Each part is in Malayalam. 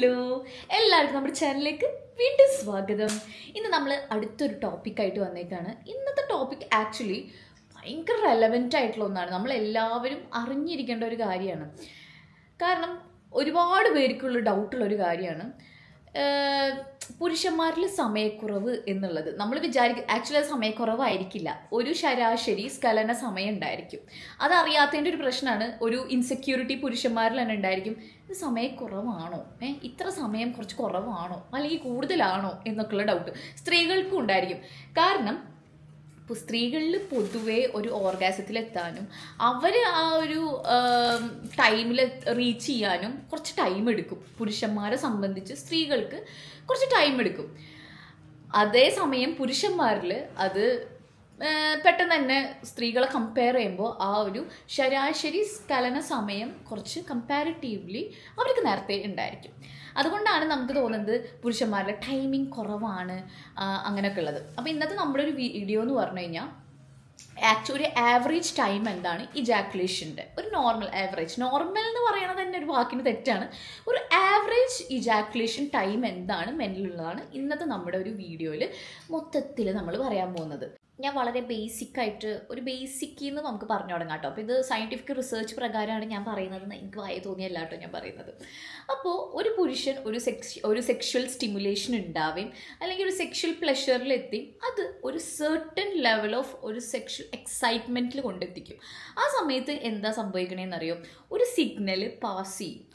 ഹലോ എല്ലാവർക്കും നമ്മുടെ ചാനലിലേക്ക് വീണ്ടും സ്വാഗതം. ഇന്ന് നമ്മൾ അടുത്തൊരു ടോപ്പിക്കായിട്ട് വന്നേക്കാണ്. ഇന്നത്തെ ടോപ്പിക് ആക്ച്വലി ഭയങ്കര റെലവെന്റ് ആയിട്ടുള്ള ഒന്നാണ്. നമ്മൾ എല്ലാവരും അറിഞ്ഞിരിക്കേണ്ട ഒരു കാര്യമാണ്. കാരണം ഒരുപാട് പേർക്കുള്ള ഡൗട്ടുള്ള ഒരു കാര്യമാണ്. പുരുഷന്മാരിൽ സമയക്കുറവ് എന്നുള്ളത്. നമ്മൾ വിചാരിക്കും ആക്ച്വലി അത് സമയക്കുറവായിരിക്കില്ല. ഒരു ശരാശരി സ്കലന സമയം ഉണ്ടായിരിക്കും അതറിയാത്തതിന്റെ ഒരു പ്രശ്നമാണ് ഒരു ഇൻസെക്യൂരിറ്റി പുരുഷന്മാരിൽ തന്നെ ഉണ്ടായിരിക്കും. ഇത് സമയക്കുറവാണോ? ഏ ഇത്ര സമയം കുറച്ച് കുറവാണോ? അല്ലെങ്കിൽ കൂടുതലാണോ? എന്നൊക്കെയുള്ള ഡൗട്ട് സ്ത്രീകൾക്കും ഉണ്ടായിരിക്കും. കാരണം ഇപ്പോൾ സ്ത്രീകളിൽ പൊതുവേ ഒരു ഓർഗാസത്തിലെത്താനും അവർ ആ ഒരു ടൈമിൽ റീച്ച് ചെയ്യാനും കുറച്ച് ടൈം എടുക്കും. പുരുഷന്മാരെ സംബന്ധിച്ച് സ്ത്രീകൾക്ക് കുറച്ച് ടൈം എടുക്കും. അതേസമയം പുരുഷന്മാരിൽ അത് പെട്ടെന്ന് തന്നെ സ്ത്രീകളെ കമ്പയർ ചെയ്യുമ്പോൾ ആ ഒരു ശരാശരി സ്ഖലന സമയം കുറച്ച് കമ്പാരിറ്റീവ്ലി അവർക്ക് നേരത്തെ ഉണ്ടായിരിക്കും. അതുകൊണ്ടാണ് നമുക്ക് തോന്നുന്നത് പുരുഷന്മാരുടെ ടൈമിംഗ് കുറവാണ് അങ്ങനെയൊക്കെ ഉള്ളത്. അപ്പോൾ ഇന്നത്തെ നമ്മുടെ ഒരു വീഡിയോ എന്ന് പറഞ്ഞു കഴിഞ്ഞാൽ ആക്ച്വലി ഒരു ആവറേജ് ടൈം എന്താണ്? ഇജാക്കുലേഷന്റെ ഒരു നോർമൽ ആവറേജ് നോർമൽ എന്ന് പറയുന്നത് തന്നെ ഒരു വാക്കിന് തെറ്റാണ്. ഒരു ആവറേജ് ഇജാക്കുലേഷൻ ടൈം എന്താണ്? മെന്നിലുള്ളതാണ് ഇന്നത്തെ നമ്മുടെ ഒരു വീഡിയോയിൽ മൊത്തത്തിൽ നമ്മൾ പറയാൻ പോകുന്നത്. ഞാൻ വളരെ ബേസിക് ആയിട്ട് ഒരു ബേസിക്കിൽ നിന്ന് നമുക്ക് പറഞ്ഞു തുടങ്ങാം കേട്ടോ. അപ്പോൾ ഇത് സയന്റിഫിക് റിസർച്ച് പ്രകാരമാണ് ഞാൻ പറയുന്നതെന്ന് എനിക്ക് വായ തോന്നിയല്ല കേട്ടോ ഞാൻ പറയുന്നത്. അപ്പോൾ ഒരു പുരുഷൻ ഒരു സെക്സ് ഒരു സെക്ഷൽ സ്റ്റിമുലേഷൻ ഉണ്ടാവുകയും അല്ലെങ്കിൽ ഒരു സെക്ഷൽ പ്ലഷറിലെത്തി അത് ഒരു സെർട്ടൺ ലെവൽ ഓഫ് ഒരു സെക്ഷൽ എക്സൈറ്റ്മെന്റിൽ കൊണ്ടെത്തിക്കും. ആ സമയത്ത് എന്താ സംഭവിക്കണേന്നറിയോ? ഒരു സിഗ്നൽ പാസ് ചെയ്യും.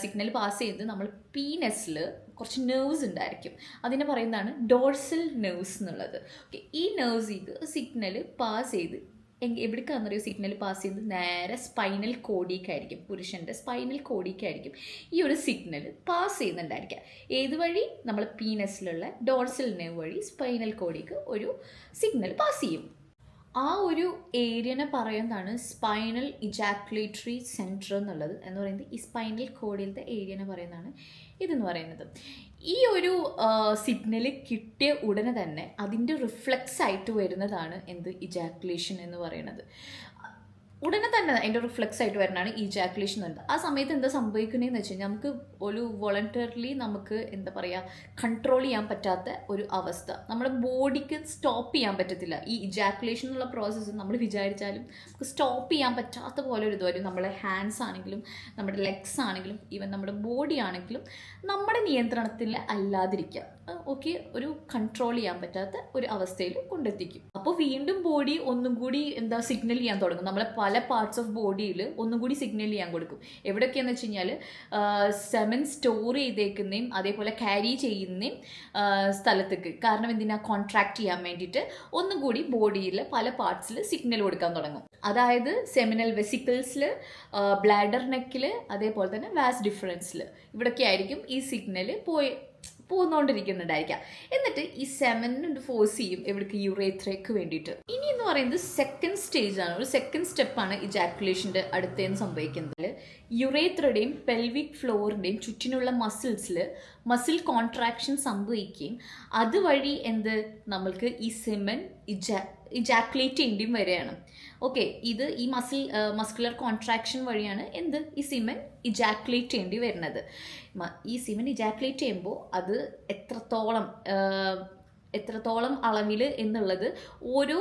സിഗ്നൽ പാസ് ചെയ്ത് നമ്മൾ പീനസിൽ കുറച്ച് നെർവ്സ് ഉണ്ടായിരിക്കും. അതിനെ പറയുന്നതാണ് ഡോർസൽ നെർവ്സ് എന്നുള്ളത്. ഓക്കെ ഈ നെർവ്സ് ഇത് സിഗ്നൽ പാസ് ചെയ്ത് എവിടേക്കാണെന്നറിയോ സിഗ്നൽ പാസ് ചെയ്ത്? നേരെ സ്പൈനൽ കോഡിക്കായിരിക്കും പുരുഷന്റെ സ്പൈനൽ കോഡിക്കായിരിക്കും ഈ ഒരു സിഗ്നൽ പാസ് ചെയ്യുന്നുണ്ടായിരിക്കുക. ഏത് വഴി? നമ്മൾ പീനസിലുള്ള ഡോർസൽ നെർവ് വഴി സ്പൈനൽ കോഡിക്ക് ഒരു സിഗ്നൽ പാസ് ചെയ്യും. ആ ഒരു ഏരിയനെ പറയുന്നതാണ് സ്പൈനൽ ഇജാക്കുലേറ്ററി സെന്റർ എന്നുള്ളത്. എന്ന് പറയുന്നത് ഈ സ്പൈനൽ കോഡിലത്തെ ഏരിയനെ പറയുന്നതാണ്. ഇതെന്ന് പറയുന്നത്. ഈ ഒരു സിഗ്നൽ കിട്ടിയ ഉടനെ തന്നെ അതിന്റെ റിഫ്ലക്സ് ആയിട്ട് വരുന്നതാണ് എന്ത്? ഇജാക്കുലേഷൻ എന്ന് പറയുന്നത്. ഉടനെ തന്നെ അതിന്റെ റിഫ്ലക്സ് ആയിട്ട് വരുന്നതാണ് ഇജാക്കുലേഷൻ എന്ന് പറയുന്നത്. ആ സമയത്ത് എന്താ സംഭവിക്കുന്നതെന്ന് വെച്ച് കഴിഞ്ഞാൽ നമുക്ക് ഒരു വോളണ്ടറിലി നമുക്ക് എന്താ പറയുക കൺട്രോൾ ചെയ്യാൻ പറ്റാത്ത ഒരു അവസ്ഥ. നമ്മുടെ ബോഡിക്ക് സ്റ്റോപ്പ് ചെയ്യാൻ പറ്റത്തില്ല. ഈ ഇജാക്കുലേഷൻ എന്നുള്ള പ്രോസസ്സ് നമ്മൾ വിചാരിച്ചാലും നമുക്ക് സ്റ്റോപ്പ് ചെയ്യാൻ പറ്റാത്ത പോലെ ഒരു ഇതുവരും നമ്മുടെ ഹാൻഡ്സ് ആണെങ്കിലും നമ്മുടെ ലെഗ്സ് ആണെങ്കിലും ഈവൻ നമ്മുടെ ബോഡി ആണെങ്കിലും നമ്മുടെ നിയന്ത്രണത്തിൽ അല്ലാതിരിക്കുക ഓക്കെ ഒരു കൺട്രോൾ ചെയ്യാൻ പറ്റാത്ത ഒരു അവസ്ഥയിൽ കൊണ്ടെത്തിക്കും. അപ്പോൾ വീണ്ടും ബോഡി ഒന്നും കൂടി എന്താ സിഗ്നൽ ചെയ്യാൻ തുടങ്ങും. നമ്മളെ പല പാർട്സ് ഓഫ് ബോഡിയിൽ ഒന്നും കൂടി സിഗ്നൽ ചെയ്യാൻ കൊടുക്കും. എവിടെയൊക്കെയെന്ന് വെച്ച് കഴിഞ്ഞാൽ സെമൻ സ്റ്റോർ ചെയ്തേക്കുന്നതും അതേപോലെ ക്യാരി ചെയ്യുന്നതും സ്ഥലത്തേക്ക്. കാരണം എന്തിനാ? കോൺട്രാക്ട് ചെയ്യാൻ വേണ്ടിയിട്ട് ഒന്നും കൂടി ബോഡിയിൽ പല പാർട്സിൽ സിഗ്നൽ കൊടുക്കാൻ തുടങ്ങും. അതായത് സെമിനൽ വെസിക്കിൾസിൽ ബ്ലാഡർ നെക്കിൽ അതേപോലെ തന്നെ വാസ് ഡിഫറൻസിൽ ഇവിടെയൊക്കെ ആയിരിക്കും ഈ സിഗ്നൽ പോയി പോന്നുകൊണ്ടിരിക്കുന്നുണ്ടായിരിക്കാം എന്നിട്ട് ഈ സെമനും ഫോഴ്സ് ചെയ്യും എവിടേക്ക് യുറേത്രയ്ക്ക് വേണ്ടിയിട്ട്. ഇനി എന്ന് പറയുന്നത് സെക്കൻഡ് സ്റ്റേജ് ആണ്. ഒരു സെക്കൻഡ് സ്റ്റെപ്പാണ് ഈ ജാക്കുലേഷന്റെ അടുത്തേന്ന് സംഭവിക്കുന്നത്. യുറേത്രയുടെയും പെൽവിക് ഫ്ലോറിന്റെയും ചുറ്റിനുള്ള മസിൽസിൽ മസിൽ കോൺട്രാക്ഷൻ സംഭവിക്കുകയും അതുവഴി എന്ത്? നമ്മൾക്ക് ഈ സെമൻ ഇജാ ഇജാക്കുലേറ്റ് ചെയ്യേണ്ടിയും വരികയാണ്. ഓക്കെ ഇത് ഈ മസിൽ മസ്കുലർ കോൺട്രാക്ഷൻ വഴിയാണ് എന്ത്? ഈ സിമൻ ഇജാക്കുലേറ്റ് ചെയ്യേണ്ടി വരുന്നത്. ഈ സിമൻ ഇജാക്കുലേറ്റ് ചെയ്യുമ്പോൾ അത് എത്രത്തോളം എത്രത്തോളം അളവിൽ എന്നുള്ളത് ഓരോ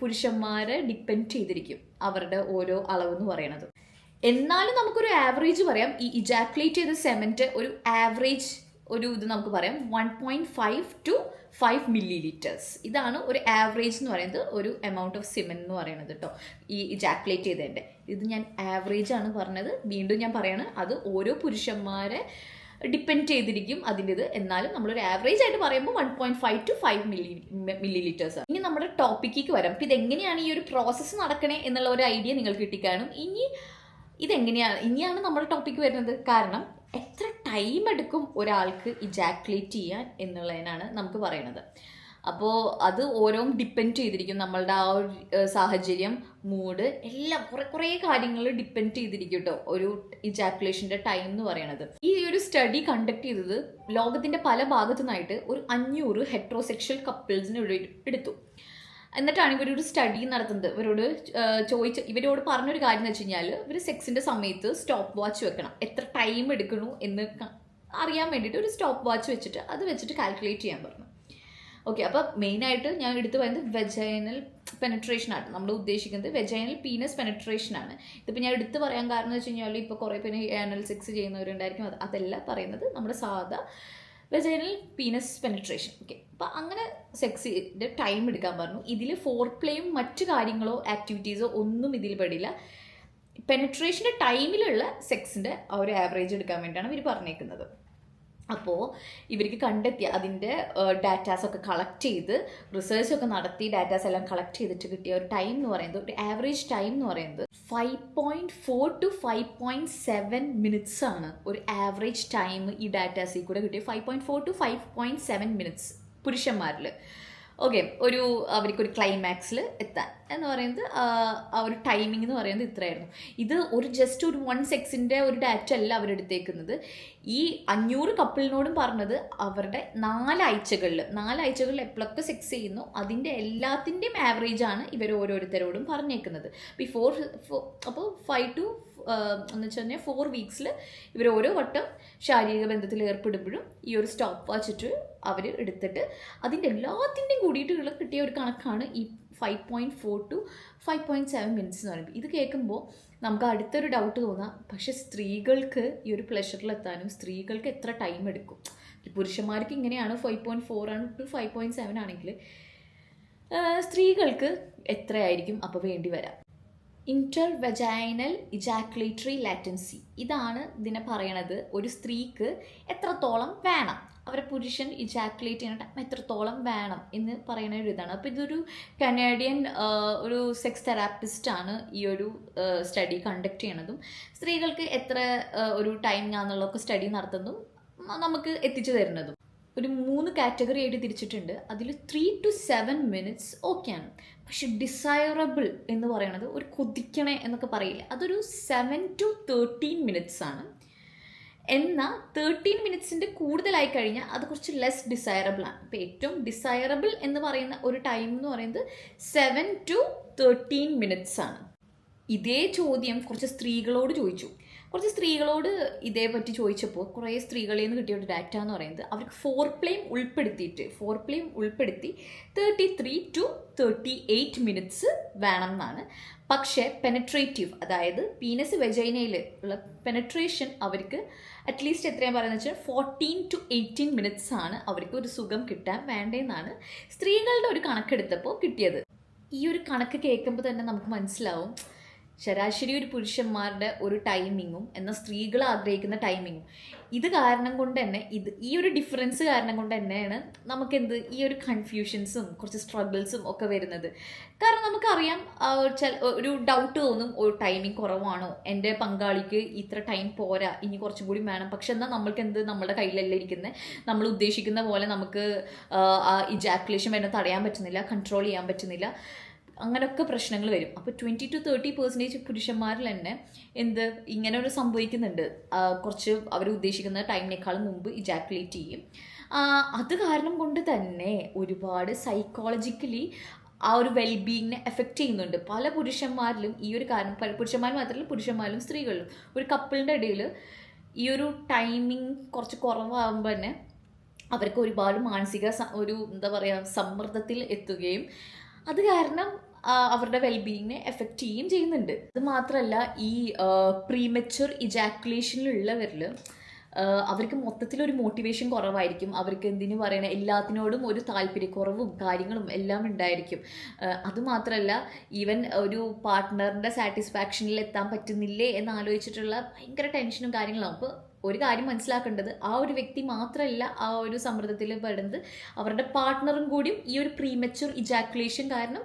പുരുഷന്മാരെ ഡിപ്പെൻഡ് ചെയ്തിരിക്കും അവരുടെ ഓരോ അളവ് എന്ന് പറയുന്നത്. എന്നാലും നമുക്കൊരു ആവറേജ് പറയാം ഈ ഇജാക്കുലേറ്റ് ചെയ്ത സെമന്റ് ഒരു ആവറേജ് ഒരു ഇത് നമുക്ക് പറയാം one point five two five millilitres ഇതാണ് ഒരു ആവറേജ് എന്ന് പറയുന്നത് ഒരു എമൗണ്ട് ഓഫ് സിമെൻ എന്ന് പറയുന്നത് കേട്ടോ ഈ ജാക്കുലേറ്റ് ചെയ്തതിന്റെ. ഇത് ഞാൻ ആവറേജ് ആണ് പറഞ്ഞത്. വീണ്ടും ഞാൻ പറയാണ് അത് ഓരോ പുരുഷന്മാരെ ഡിപ്പെൻഡ് ചെയ്തിരിക്കും അതിന്റെ ഇത് എന്നാലും നമ്മളൊരു ആവറേജ് ആയിട്ട് പറയുമ്പോൾ one point five two five milli millilitres ഇനി നമ്മുടെ ടോപ്പിക്കിലേക്ക് വരാം. അപ്പം ഇതെങ്ങനെയാണ് ഈ ഒരു പ്രോസസ്സ് നടക്കണേ എന്നുള്ള ഒരു ഐഡിയ നിങ്ങൾക്ക് കിട്ടിക്കാണും. ഇനി ഇതെങ്ങനെയാണ് ഇനിയാണ് നമ്മുടെ ടോപ്പിക്ക് വരുന്നത്. കാരണം എത്ര ടൈം എടുക്കും ഒരാൾക്ക് ഇജാക്കുലേറ്റ് ചെയ്യാൻ എന്നുള്ളതിനാണ് നമുക്ക് പറയുന്നത്. അപ്പോൾ അത് ഓരോന്നും ഡിപ്പെൻഡ് ചെയ്തിരിക്കും. നമ്മളുടെ ആ ഒരു സാഹചര്യം മൂഡ് എല്ലാം കുറേ കുറേ കാര്യങ്ങൾ ഡിപ്പെൻഡ് ചെയ്തിരിക്കും കേട്ടോ ഒരു ഇജാക്കുലേഷന്റെ ടൈം എന്ന് പറയുന്നത് ഈ ഒരു സ്റ്റഡി കണ്ടക്ട് ചെയ്തത് ലോകത്തിന്റെ പല ഭാഗത്തു നിന്നായിട്ട് ഒരു അഞ്ഞൂറ് ഹെട്രോസെക്ഷൽ കപ്പിൾസിന് എടുത്തു. എന്നിട്ടാണ് ഇവരൊരു സ്റ്റഡി നടത്തുന്നത്. ഇവരോട് ചോദിച്ച ഇവരോട് പറഞ്ഞൊരു കാര്യം എന്ന് വെച്ച് കഴിഞ്ഞാൽ ഇവർ സെക്സിന്റെ സമയത്ത് സ്റ്റോപ്പ് വാച്ച് വെക്കണം. എത്ര ടൈം എടുക്കണു എന്ന് അറിയാൻ വേണ്ടിയിട്ട് ഒരു സ്റ്റോപ്പ് വാച്ച് വെച്ചിട്ട് അത് വെച്ചിട്ട് കാൽക്കുലേറ്റ് ചെയ്യാൻ പറഞ്ഞു. ഓക്കെ അപ്പോൾ മെയിനായിട്ട് ഞാൻ എടുത്തു പറയുന്നത് വെജൈനൽ പെനട്രേഷൻ ആണ്. നമ്മൾ ഉദ്ദേശിക്കുന്നത് വെജൈനൽ പീനസ് പെനട്രേഷൻ ആണ്. ഇതിപ്പോൾ ഞാൻ എടുത്തു പറയാൻ കാരണം എന്ന് വെച്ച് കഴിഞ്ഞാൽ ഇപ്പോൾ കുറേ പേര് ആനൽ സെക്സ് ചെയ്യുന്നവരുണ്ടായിരിക്കും. അത് അതല്ല പറയുന്നത്. നമ്മുടെ സാധാ വെജൈനൽ പീനസ് പെനട്രേഷൻ ഓക്കെ അപ്പോൾ അങ്ങനെ സെക്സിന്റെ ടൈം എടുക്കാൻ പറഞ്ഞു. ഇതിൽ ഫോർ പ്ലേയും മറ്റു കാര്യങ്ങളോ ആക്ടിവിറ്റീസോ ഒന്നും ഇതിൽ പെടില്ല. പെനട്രേഷന്റെ ടൈമിലുള്ള സെക്സിന്റെ ഒരു ആവറേജ് എടുക്കാൻ വേണ്ടിയാണ് ഇവർ പറഞ്ഞേക്കുന്നത്. അപ്പോൾ ഇവർക്ക് കണ്ടെത്തിയ അതിന്റെ ഡാറ്റാസൊക്കെ കളക്ട് ചെയ്ത് റിസർച്ച് ഒക്കെ നടത്തി ഡാറ്റാസ് എല്ലാം കളക്ട് ചെയ്തിട്ട് കിട്ടിയ ഒരു ടൈം എന്ന് പറയുന്നത് ഒരു ആവറേജ് ടൈം എന്ന് പറയുന്നത് five point four two five point seven minutes ആണ്. ഒരു ആവറേജ് ടൈം ഈ ഡാറ്റാസിൽ കൂടെ കിട്ടിയത്. Five point four two five point seven minutes പുരുഷന്മാരിൽ ഓക്കെ ഒരു അവർക്കൊരു ക്ലൈമാക്സിൽ എത്താൻ. എന്ന് പറയുന്നത് ആ, ഒരു ടൈമിംഗ് എന്ന് പറയുന്നത് ഇത്രയായിരുന്നു. ഇത് ഒരു ജസ്റ്റ് ഒരു വൺ സെക്സിന്റെ ഒരു ഡാറ്റ അല്ല അവരെടുത്തേക്കുന്നത്. ഈ അഞ്ഞൂറ് കപ്പിളിനോടും പറഞ്ഞത് അവരുടെ നാലാഴ്ചകളിൽ നാലാഴ്ചകളിൽ എപ്പോഴൊക്കെ സെക്സ് ചെയ്യുന്നു അതിന്റെ എല്ലാത്തിന്റെയും ആവറേജാണ് ഇവർ ഓരോരുത്തരോടും പറഞ്ഞേക്കുന്നത്. ബിഫോർ അപ്പോൾ ഫൈവ് ടു എന്ന് വെച്ച് കഴിഞ്ഞാൽ ഫോർ വീക്സിൽ ഇവർ ഓരോ വട്ടം ശാരീരിക ബന്ധത്തിൽ ഏർപ്പെടുമ്പോഴും ഈ ഒരു സ്റ്റോപ്പ് വാച്ചിട്ട് അവർ എടുത്തിട്ട് അതിന്റെ എല്ലാത്തിന്റെയും കൂടിയിട്ടുള്ള കിട്ടിയ ഒരു കണക്കാണ് ഈ five point four two five point seven minutes എന്ന് പറയുമ്പോൾ ഇത് കേൾക്കുമ്പോൾ നമുക്ക് അടുത്തൊരു ഡൗട്ട് തോന്നാം. പക്ഷേ സ്ത്രീകൾക്ക് ഈ ഒരു പ്ലഷറിലെത്താനും സ്ത്രീകൾക്ക് എത്ര ടൈം എടുക്കും? പുരുഷന്മാർക്ക് ഇങ്ങനെയാണ് ഫൈവ് പോയിന്റ് ഫോർ ആണ് ടു ഫൈവ് പോയിന്റ് സെവൻ ആണെങ്കിൽ സ്ത്രീകൾക്ക് എത്രയായിരിക്കും? അപ്പോൾ വേണ്ടി വരാം. ഇന്റർ വെജൈനൽ ഇജാക്കുലേറ്ററി ലാറ്റൻസി ഇതാണ് ഇതിനെ പറയണത്. ഒരു സ്ത്രീക്ക് എത്രത്തോളം വേണം? അവരെ പുരുഷൻ ഇജാക്കുലേറ്റ് ചെയ്യുന്ന ടൈം എത്രത്തോളം വേണം എന്ന് പറയുന്ന ഒരു ഇതാണ്. അപ്പോൾ ഇതൊരു കനേഡിയൻ ഒരു സെക്സ് തെറാപ്പിസ്റ്റാണ് ഈ ഒരു സ്റ്റഡി കണ്ടക്ട് ചെയ്യണതും. സ്ത്രീകൾക്ക് എത്ര ഒരു ടൈം ഞാന്നുള്ളതൊക്കെ സ്റ്റഡി നടത്തുന്നതും നമുക്ക് എത്തിച്ചു തരുന്നതും. ഒരു മൂന്ന് കാറ്റഗറി ആയിട്ട് തിരിച്ചിട്ടുണ്ട്. അതിൽ ത്രീ ടു സെവൻ മിനിറ്റ്സ് ഓക്കെയാണ് പക്ഷെ ഡിസയറബിൾ എന്ന് പറയുന്നത് ഒരു കൊതിക്കണേ എന്നൊക്കെ പറയില്ല. അതൊരു സെവൻ ടു തേർട്ടീൻ മിനിറ്റ്സ് ആണ്. എന്നാൽ തേർട്ടീൻ മിനിറ്റ്സിന്റെ കൂടുതലായി കഴിഞ്ഞാൽ അത് കുറച്ച് ലെസ് ഡിസൈറബിൾ ആണ്. അപ്പോൾ ഏറ്റവും ഡിസയറബിൾ എന്ന് പറയുന്ന ഒരു ടൈം എന്ന് പറയുന്നത് സെവൻ ടു തേർട്ടീൻ മിനിറ്റ്സ് ആണ്. ഇതേ ചോദ്യം കുറച്ച് സ്ത്രീകളോട് ചോദിച്ചു. കുറച്ച് സ്ത്രീകളോട് ഇതേ പറ്റി ചോദിച്ചപ്പോൾ കുറേ സ്ത്രീകളിൽ നിന്ന് കിട്ടിയ ഒരു ഡാറ്റ എന്ന് പറയുന്നത് അവർക്ക് ഫോർ പ്ലെയിം ഉൾപ്പെടുത്തിയിട്ട് ഫോർ പ്ലെയിം ഉൾപ്പെടുത്തി thirty three two thirty eight minutes വേണം എന്നാണ് പക്ഷേ പെനട്രേറ്റീവ് അതായത് പീനസ് വെജൈനയിൽ ഉള്ള പെനട്രേഷൻ അവർക്ക് അറ്റ്ലീസ്റ്റ് എത്രയാണ് പറയുന്നത് വെച്ചാൽ ഫോർട്ടീൻ ടു എയ്റ്റീൻ മിനിറ്റ്സ് ആണ് അവർക്ക് ഒരു സുഖം കിട്ടാൻ വേണ്ടതെന്നാണ് സ്ത്രീകളുടെ ഒരു കണക്കെടുത്തപ്പോൾ കിട്ടിയത്. ഈ ഒരു കണക്ക് കേൾക്കുമ്പോൾ തന്നെ നമുക്ക് മനസ്സിലാവും ശരാശരി ഒരു പുരുഷന്മാരുടെ ഒരു ടൈമിങ്ങും എന്നാൽ സ്ത്രീകൾ ആഗ്രഹിക്കുന്ന ടൈമിങ്ങും ഇത് കാരണം കൊണ്ട് തന്നെ ഇത് ഈ ഒരു ഡിഫറൻസ് കാരണം കൊണ്ട് തന്നെയാണ് നമുക്കെന്ത് ഈ ഒരു കൺഫ്യൂഷൻസും കുറച്ച് സ്ട്രഗിൾസും ഒക്കെ വരുന്നത്. കാരണം നമുക്കറിയാം ഒരു ഡൗട്ട് തോന്നും ഒരു ടൈമിംഗ് കുറവാണോ? എന്റെ പങ്കാളിക്ക് ഇത്ര ടൈം പോരാ ഇനി കുറച്ചും കൂടി വേണം. പക്ഷെ എന്നാൽ നമ്മൾക്ക് എന്ത് നമ്മുടെ കയ്യിലല്ല ഇരിക്കുന്നത് നമ്മൾ ഉദ്ദേശിക്കുന്ന പോലെ നമുക്ക് ഇജാക്കുലേഷൻ വേണം തടയാൻ പറ്റുന്നില്ല കൺട്രോൾ ചെയ്യാൻ പറ്റുന്നില്ല. അങ്ങനെയൊക്കെ പ്രശ്നങ്ങൾ വരും. അപ്പോൾ ട്വന്റി ടു തേർട്ടി പെർസെന്റേജ് പുരുഷന്മാരിൽ തന്നെ എന്ത് ഇങ്ങനെ ഒരു സംഭവിക്കുന്നുണ്ട് കുറച്ച് അവർ ഉദ്ദേശിക്കുന്ന ടൈമിനേക്കാളും മുമ്പ് ഇജാക്കുലേറ്റ് ചെയ്യും. അത് കാരണം കൊണ്ട് തന്നെ ഒരുപാട് സൈക്കോളജിക്കലി ആ ഒരു വെൽബീയിങ്ങിനെ എഫക്റ്റ് ചെയ്യുന്നുണ്ട്. പല പുരുഷന്മാരിലും ഈ ഒരു കാരണം പല പുരുഷന്മാർ മാത്രമല്ല പുരുഷന്മാരിലും സ്ത്രീകളിലും. ഒരു കപ്പിളിന്റെ ഇടയിൽ ഈ ഒരു ടൈമിങ് കുറച്ച് കുറവാകുമ്പോൾ തന്നെ അവർക്ക് ഒരുപാട് മാനസിക ഒരു എന്താ പറയുക സമ്മർദ്ദത്തിൽ എത്തുകയും അത് കാരണം അവരുടെ വെൽബീയിങ്ങിനെ എഫക്റ്റ് ചെയ്യുകയും ചെയ്യുന്നുണ്ട്. അത് മാത്രമല്ല ഈ പ്രീമച്ചുർ ഇജാക്കുലേഷനിലുള്ളവരിൽ അവർക്ക് മൊത്തത്തിലൊരു മോട്ടിവേഷൻ കുറവായിരിക്കും. അവർക്ക് എന്തിനു പറയണ? എല്ലാത്തിനോടും ഒരു താല്പര്യക്കുറവും കാര്യങ്ങളും എല്ലാം ഉണ്ടായിരിക്കും. അതുമാത്രമല്ല ഈവൻ ഒരു പാർട്ട്ണറിന്റെ സാറ്റിസ്ഫാക്ഷനിൽ എത്താൻ പറ്റുന്നില്ലേ എന്ന് ആലോചിച്ചിട്ടുള്ള ഭയങ്കര ടെൻഷനും കാര്യങ്ങളും. അപ്പോൾ ഒരു കാര്യം മനസ്സിലാക്കേണ്ടത് ആ ഒരു വ്യക്തി മാത്രമല്ല ആ ഒരു സമ്മർദ്ദത്തിൽ പെടുന്നത്. അവരുടെ പാർട്ട്ണറും കൂടിയും ഈ ഒരു പ്രീമച്ചുർ ഇജാക്കുലേഷൻ കാരണം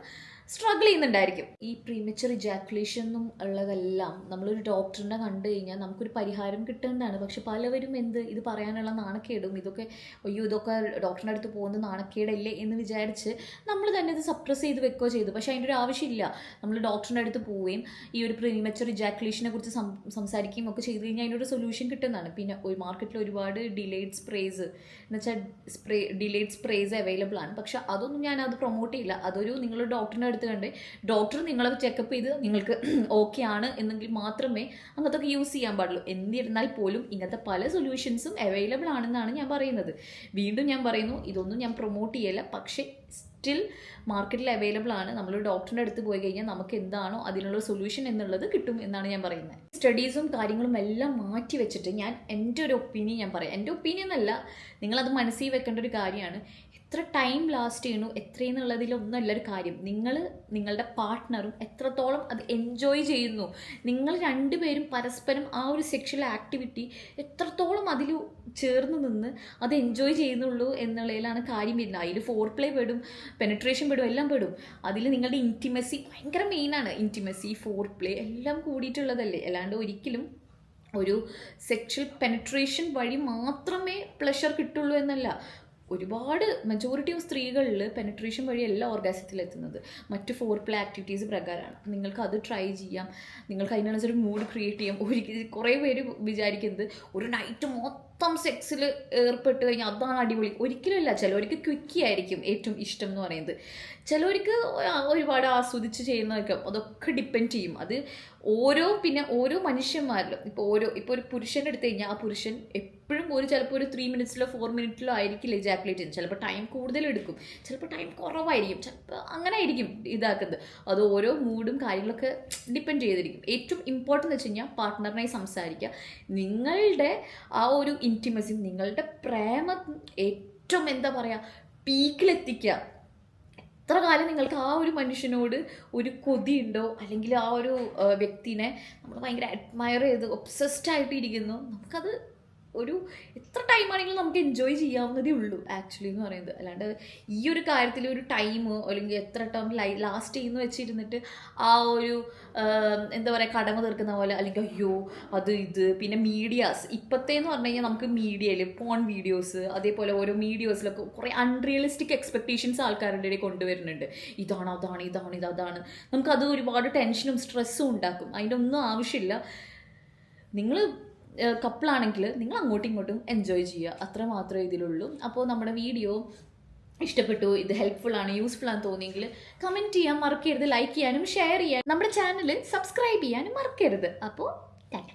സ്ട്രഗിൾ ചെയ്യുന്നുണ്ടായിരിക്കും. ഈ പ്രീമച്ചുർ ഇജാക്കുലേഷൻ എന്നും ഉള്ളതെല്ലാം നമ്മളൊരു ഡോക്ടറിനെ കണ്ടു കഴിഞ്ഞാൽ നമുക്കൊരു പരിഹാരം കിട്ടേണ്ടതാണ് പക്ഷെ പലവരും എന്ത് ഇത് പറയാനുള്ള നാണക്കേടും ഇതൊക്കെ അയ്യോ ഇതൊക്കെ ഡോക്ടറിന്റെ അടുത്ത് പോകുന്ന നാണക്കേടല്ലേ എന്ന് വിചാരിച്ച് നമ്മൾ തന്നെ ഇത് സപ്രസ് ചെയ്ത് വെക്കുകയോ ചെയ്തു. പക്ഷെ അതിന്റെ ഒരു ആവശ്യമില്ല. നമ്മൾ ഡോക്ടറിന്റെ അടുത്ത് പോവുകയും ഈ ഒരു പ്രീമച്ചർ ഇജാക്കുലേഷനെ കുറിച്ച് സംസാരിക്കുകയും ഒക്കെ ചെയ്ത് കഴിഞ്ഞാൽ അതിനൊരു സൊല്യൂഷൻ കിട്ടുന്നതാണ്. പിന്നെ ഒരു മാർക്കറ്റിൽ ഒരുപാട് ഡിലേഡ് സ്പ്രേസ് എന്ന് വെച്ചാൽ സ്പ്രേ ഡിലേഡ് സ്പ്രേസ് അവൈലബിൾ ആണ്. പക്ഷെ അതൊന്നും ഞാൻ അത് പ്രൊമോട്ട് ചെയ്യില്ല. അതൊരു നിങ്ങൾ ഡോക്ടറിന്റെ അടുത്ത് കണ്ട്. ഡോക്ടർ നിങ്ങളെ ചെക്കപ്പ് ചെയ്ത് നിങ്ങൾക്ക് ഓക്കെ ആണ് എന്നെങ്കിൽ മാത്രമേ അങ്ങനത്തൊക്കെ യൂസ് ചെയ്യാൻ പാടുള്ളൂ. എന്നിരുന്നാൽ പോലും ഇങ്ങനത്തെ പല സൊല്യൂഷൻസും അവൈലബിൾ ആണെന്നാണ് ഞാൻ പറയുന്നത്. വീണ്ടും ഞാൻ പറയുന്നു ഇതൊന്നും ഞാൻ പ്രൊമോട്ട് ചെയ്യല്ല. പക്ഷേ സ്റ്റിൽ മാർക്കറ്റിൽ അവൈലബിൾ ആണ്. നമ്മൾ ഡോക്ടറിന്റെ അടുത്ത് പോയി കഴിഞ്ഞാൽ നമുക്ക് എന്താണോ അതിനുള്ള സൊല്യൂഷൻ എന്നുള്ളത് കിട്ടും എന്നാണ് ഞാൻ പറയുന്നത്. സ്റ്റഡീസും കാര്യങ്ങളും എല്ലാം മാറ്റി വെച്ചിട്ട് ഞാൻ എന്റെ ഒരു ഒപ്പീനിയൻ ഞാൻ പറയാം. എന്റെ ഒപ്പീനിയൻ അല്ല നിങ്ങളത് മനസ്സിൽ വെക്കേണ്ട ഒരു കാര്യമാണ്. എത്ര ടൈം ലാസ്റ്റ് ചെയ്യണു എത്രയെന്നുള്ളതിലൊന്നുമല്ല ഒരു കാര്യം. നിങ്ങൾ നിങ്ങളുടെ പാർട്ട്ണറും എത്രത്തോളം അത് എൻജോയ് ചെയ്യുന്നു. നിങ്ങൾ രണ്ടുപേരും പരസ്പരം ആ ഒരു സെക്ഷൽ ആക്ടിവിറ്റി എത്രത്തോളം അതിൽ ചേർന്ന് നിന്ന് അത് എൻജോയ് ചെയ്യുന്നുള്ളൂ എന്നുള്ളതിലാണ് കാര്യം വരുന്നത്. അതിൽ ഫോർ പ്ലേ പെടും പെനട്രേഷൻ പെടും എല്ലാം പെടും. അതിൽ നിങ്ങളുടെ ഇന്റിമസി ഭയങ്കര മെയിനാണ് ഇന്റിമസി ഫോർ പ്ലേ എല്ലാം കൂടിയിട്ടുള്ളതല്ലേ. അല്ലാണ്ട് ഒരിക്കലും ഒരു സെക്ഷൽ പെനട്രേഷൻ വഴി മാത്രമേ പ്ലഷർ കിട്ടുള്ളൂ എന്നല്ല. ഒരുപാട് മെജോറിറ്റി ഓഫ് സ്ത്രീകളിൽ പെനട്രേഷൻ വഴിയല്ല ഓർഗാസത്തിലെത്തുന്നത് മറ്റ് ഫോർ പ്ലേ ആക്ടിവിറ്റീസ് പ്രകാരമാണ് നിങ്ങൾക്ക് അത് ട്രൈ ചെയ്യാം. നിങ്ങൾക്ക് അതിനനുസരിച്ച് മൂഡ് ക്രിയേറ്റ് ചെയ്യാം. ഒരു കുറേ പേര് വിചാരിക്കുന്നത് ഒരു നൈറ്റ് മൊത്തം സെക്സിൽ ഏർപ്പെട്ട് കഴിഞ്ഞാൽ അതാണ് അടിപൊളി. ഒരിക്കലുമല്ല ചിലവർക്ക് ക്വിക്കി ആയിരിക്കും ഏറ്റവും ഇഷ്ടം എന്ന് പറയുന്നത്. ചിലവർക്ക് ഒരുപാട് ആസ്വദിച്ച് ചെയ്യുന്നതൊക്കെ അതൊക്കെ ഡിപ്പെൻഡ് ചെയ്യും. അത് ഓരോ പിന്നെ ഓരോ മനുഷ്യന്മാരിലും ഇപ്പോൾ ഓരോ ഇപ്പോൾ ഒരു പുരുഷന്റെ എടുത്തു കഴിഞ്ഞാൽ ആ പുരുഷൻ എപ്പോഴും ഒരു ചിലപ്പോൾ ഒരു ത്രീ മിനിറ്റ്സിലോ ഫോർ മിനിറ്റിലോ ആയിരിക്കില്ല ഇജാക്കുലേറ്റ് ചെയ്യുന്നത്. ചിലപ്പോൾ ടൈം കൂടുതൽ എടുക്കും. ചിലപ്പോൾ ടൈം കുറവായിരിക്കും. ചിലപ്പോൾ അങ്ങനെ ആയിരിക്കും ഇതാക്കുന്നത്. അത് ഓരോ മൂഡും കാര്യങ്ങളൊക്കെ ഡിപ്പെൻഡ് ചെയ്തിരിക്കും. ഏറ്റവും ഇമ്പോർട്ടന്റ് എന്ന് വെച്ച് കഴിഞ്ഞാൽ പാർട്ട്ണറിനായി സംസാരിക്കുക. നിങ്ങളുടെ ആ ഒരു ഇന്റിമസി നിങ്ങളുടെ പ്രേമം ഏറ്റവും എന്താ പറയുക പീക്കിലെത്തിക്കുക എത്ര കാലം നിങ്ങൾക്ക് ആ ഒരു മനുഷ്യനോട് ഒരു കൊതി ഉണ്ടോ അല്ലെങ്കിൽ ആ ഒരു വ്യക്തിനെ നമ്മൾ ഭയങ്കര അഡ്മയർ ചെയ്ത് ഒബ്സസ്ഡ് ആയിട്ട് ഇരിക്കുന്നു നമുക്കത് ഒരു എത്ര ടൈമാണെങ്കിലും നമുക്ക് എൻജോയ് ചെയ്യാവുന്നതേ ഉള്ളൂ ആക്ച്വലി എന്ന് പറയുന്നത്. അല്ലാണ്ട് ഈ ഒരു കാര്യത്തിൽ ഒരു ടൈം അല്ലെങ്കിൽ എത്ര ടൈം ലൈ ലാസ്റ്റ് ചെയ്യുന്നു വെച്ചിരുന്നിട്ട് ആ ഒരു എന്താ പറയുക കടമ തീർക്കുന്ന പോലെ അല്ലെങ്കിൽ അയ്യോ അത് ഇത് പിന്നെ മീഡിയാസ് ഇപ്പോഴത്തെ എന്ന് പറഞ്ഞു കഴിഞ്ഞാൽ നമുക്ക് മീഡിയയിൽ പോൺ വീഡിയോസ് അതേപോലെ ഓരോ മീഡിയോസിലൊക്കെ കുറേ അൺറിയലിസ്റ്റിക് എക്സ്പെക്റ്റേഷൻസ് ആൾക്കാരുടെ ഇടയിൽ കൊണ്ടുവരുന്നുണ്ട്. ഇതാണ് അതാണ് ഇതാണ് ഇത് അതാണ്. നമുക്കത് ഒരുപാട് ടെൻഷനും സ്ട്രെസ്സും ഉണ്ടാക്കും. അതിന്റെ ഒന്നും ആവശ്യമില്ല. നിങ്ങൾ കപ്പിളാണെങ്കിൽ നിങ്ങൾ അങ്ങോട്ടും ഇങ്ങോട്ടും എൻജോയ് ചെയ്യുക. അത്ര മാത്രമേ ഇതിലുള്ളൂ. അപ്പോൾ നമ്മുടെ വീഡിയോ ഇഷ്ടപ്പെട്ടു ഇത് ഹെൽപ്ഫുൾ ആണ് യൂസ്ഫുൾ ആണ് തോന്നിയെങ്കിൽ കമന്റ് ചെയ്യാൻ മറക്കരുത് ലൈക്ക് ചെയ്യാനും ഷെയർ ചെയ്യാനും. നമ്മുടെ ചാനൽ സബ്സ്ക്രൈബ് ചെയ്യാനും മറക്കരുത്. അപ്പോൾ താങ്ക്